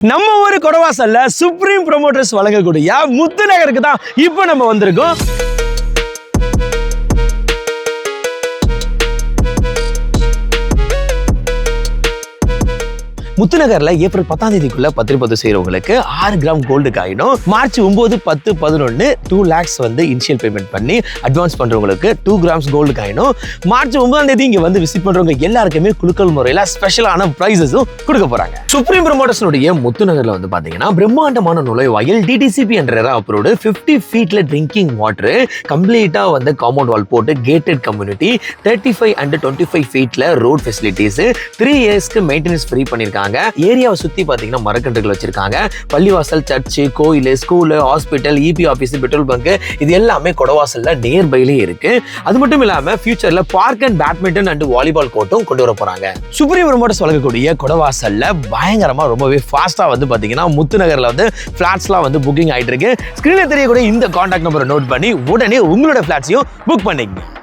நம்ம ஊர் கொடவாசல்ல supreme promoters வழங்கக்கூடிய முத்து நகருக்கு தான் இப்போ நம்ம வந்திருக்கோம். முத்துநகர்ல ஏப்ரல் பத்தாம் தேதிக்குள்ள பத்திரிப்பதிவு செய்யறவங்களுக்கு ஆறு கிராம் கோல்டு காயினும் மார்ச் ஒன்பது பத்து பதினொன்னு டூ லேக்ஸ் வந்து இனிஷியல் பேமெண்ட் பண்ணி அட்வான்ஸ் பண்றவங்களுக்கு டூ கிராம்ஸ் கோல்டு காயினும் மார்ச் ஒன்பதாம் தேதி இங்க வந்து விசிட் பண்றவங்க எல்லாருக்குமே குலுக்கல் முறையில ஸ்பெஷலான பிரைசஸும் கொடுக்க போறாங்க. சுப்ரீம் ப்ரமோட்டர்ஸனுடைய முத்துநகர்ல வந்து பாத்தீங்கன்னா பிரம்மாண்டமான நுழைவாயில் டிடிசிபி என்ற அப்ரோடு ஃபிஃப்டி ஃபீட்ல ட்ரிங்கிங் வாட்டர் கம்ப்ளீட்டா வந்து காம்பவுண்ட் வால் போட்டு gated community thirty five and twenty five ஃபீட்ல road facilities three இயர்ஸ்க்கு மெயின்டெனன்ஸ் ஃப்ரீ பண்ணியிருக்காங்க ஏரியாவை சுத்தி பாத்தீங்கன்னா மரக்கன்றுகள் வச்சிருக்காங்க. பள்ளிவாசல் சர்ச்சு கோயில் school hospital EB office petrol bunk இது எல்லாமே கொடவாசல்ல நியர்பைலே இருக்கு. அது மட்டும் இல்லாம ஃபியூச்சர்ல park and badminton and volleyball கோர்ட்டும் கொண்டு வர போறாங்க. சுப்ரீம் சொல்லக்கூடிய வழங்கக்கூடிய கொடவாசல்ல பயங்கரமா ரொம்பவே ஃபாஸ்டா வந்து பாத்தீங்கன்னா முத்துநகர்ல வந்து ஃபிளாட்ஸ்லாம் வந்து புக்கிங் ஆயிட்டு இருக்கு. ஸ்கிரீன்ல தெரியக்கூடிய இந்த காண்டாக்ட் நம்பரை நோட் பண்ணி உடனே உங்களோட ஃபிளாட்ஸையும் புக் பண்ணிக்கங்க.